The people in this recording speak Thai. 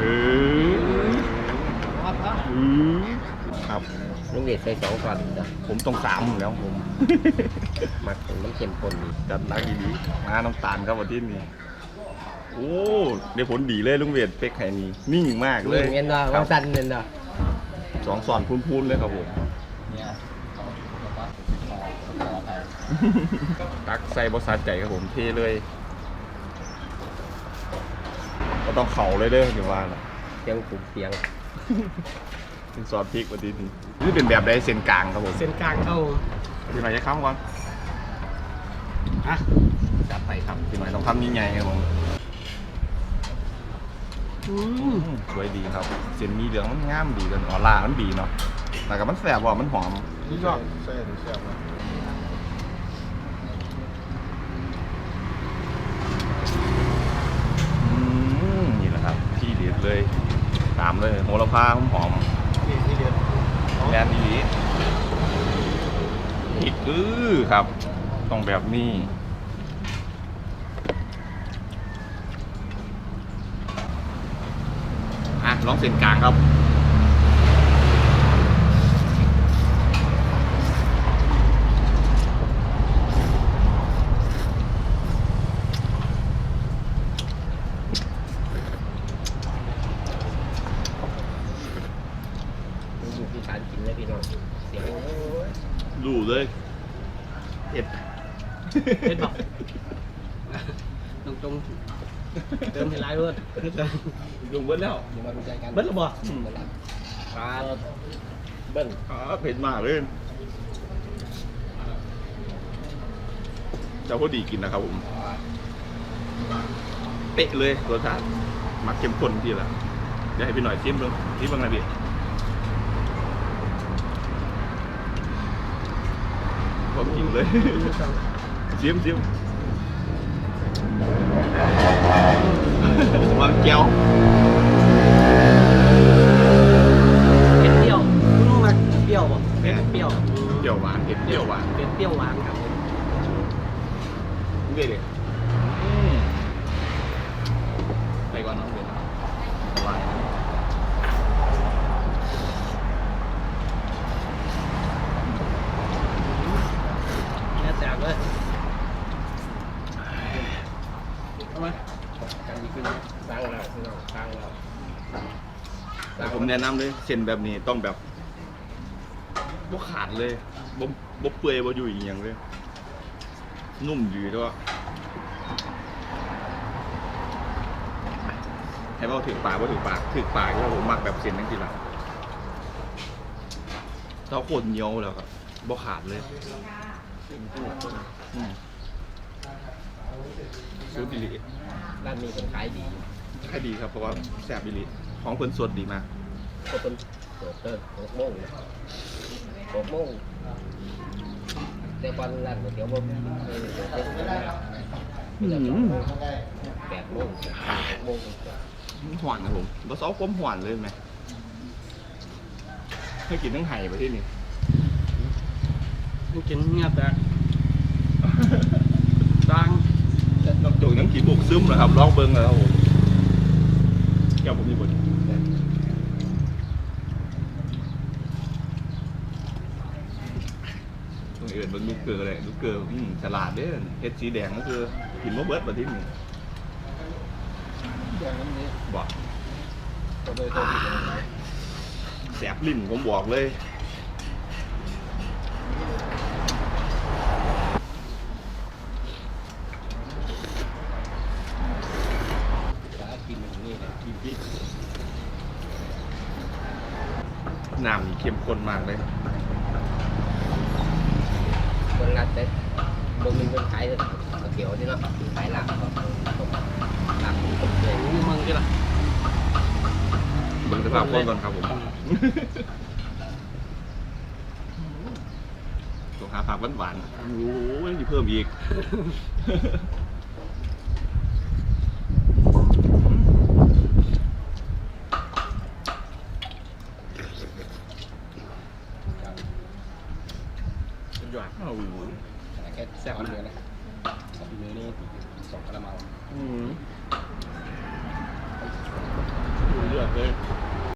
เออครับครับเออครับลุงเดชใส่สองก่อนจ้ะผมต้องสามแล้วผม มักถึงมันเข้มข้นดีจัดรักดีๆมาน้ำตาลครับวันที่นี้โอ้ได้ผลดีเลยลุงเวียดเป็กไข่นี่นิ่งมากเลยเงี้ยเนาะครัว่าบสั้นเนี่ยเนาะสองสอนพูนๆเลยครับผมเนี่ยขอขอขอไปตักใส่บอสาใจครับผมเทเลย ก็ต้องเข่าเลยเด้อเดี๋ยวว่านะเสียงปลูกเสียงเป็นซอสพริกวันที่นี้นี่เป็นแบบไดเส้นกลางครับผมเส้นกลางเข้าพี่หมายจะค้ำก่อนอะจัดไปครับพี่หมายต้องทำยิ่งใหญ่ครับผมอืมสวยดีครับ เส้นมีเหลืองมันงามดีกันออร่ามันดีเนาะแต่กับมันแสบว่ามันหอม นี่ชอบใช่ใช่ครับอืมนี่แหละครับ ที่เด็ดเลย ตามเลยโหระพาหอมที่ที่เรียนๆแลนดีผิดอื้อครับ ต้องแบบนี้อะลองเส้นกลางครับ อยู่ที่การกิน เลยพี่น้องเสียงโอ้ยดูเลยเอ็ดเห็นบอกตรงตรงเติมให้ร้ายเบิร์ดลุงเบิ้ลแล้วอย่ามาดูใจกันเบิร์ดหรือเปล่าปลาเบิ้ลอ๋อเผ็ดมากเลยเจ้าพอดีกินนะครับผมเป๊ะเลยรสชาติมักเข้มข้นที่ละเดี๋ยวให้พี่หน่อยชิมเบิ่งชิมเบิ่งนะพี่ พอกินเลยชิมชิมวางแก้วเผ็ดเปรี้ยวคุณลุงมาเปรี้ยวป่ะเผ็ดเปรี้ยวเปรี้ยวหวานเผ็ดเปรี้ยวหวานเผ็ดเปรี้ยวหวานครับผมเด็ดเลยไปก่อนน้องเด็ดสบาย เนื้อแตกเลย เอามการดีขึ้นสร้างแล้วพี่น้องสร้างแล้วแต่ผมแนะนำเลยเส้นแบบนี้ต้องแบบบ่ขาดเลยบ่บ่เปื่อยบ่อยู่อีกอย่างเลย นุ่มดีด้วยให้ว่าถึงปากว่าถึงปากถึงปากที่ผมมักแบบเส้นนั่นทีหลังถ้าโคตรเหนียวแล้วก็บ่ขาดเลย อืมซูดิลิด้านนี้เป็นขายดีให้ดีครับเพราะว่าแซ่บบิลิของเพิ่นสดดีมากก็เป็นเปิดเติร์หกโมงนะหกโมงแต่ก่อนร้านก๋วยเตี๋ยวบ่มีเออเดี๋ยวเต็มแล้วมีแต่สองโมงแปดโมงหกโมงหวานนะผมเราซอสความหวานเลยไหมให้กินทั้งไห่ไปที่นี่มันกินเงียบแตกดัง นอกจากนั้นกินบุกซึมนะครับลองเบิ้งเลยครับผมแก้วผมมีบนต้องเอื่นเบิ้งลูกเกลือเลยลูกเกลืออืมฉลาดเด้อเฮ็ดสีแดงก็คือกินมะเบิดมาที่นี่อย่างนี้บอกตัวโดยตัวที่เป็นไงแสบลิ้นผมบอกเลย นี้เลยกินพริกน้ำนี่เข้มข้นมากเลยคนรัดแต่บ่มีคนขายเลยก๋วยเตี๋ยวนี่เนาะขายหลักก็หลักผมเลยมึงมึงกี่ล่ะเบิ้งสภาพคนก่อนครับผมต้องหาผักหวานๆโอ้ยมีเพิ่มอีก หย อดอ้าวแค่แซ่บเนื้อนะสองเนื้อนี่สองกระมังอืมเลือดเลย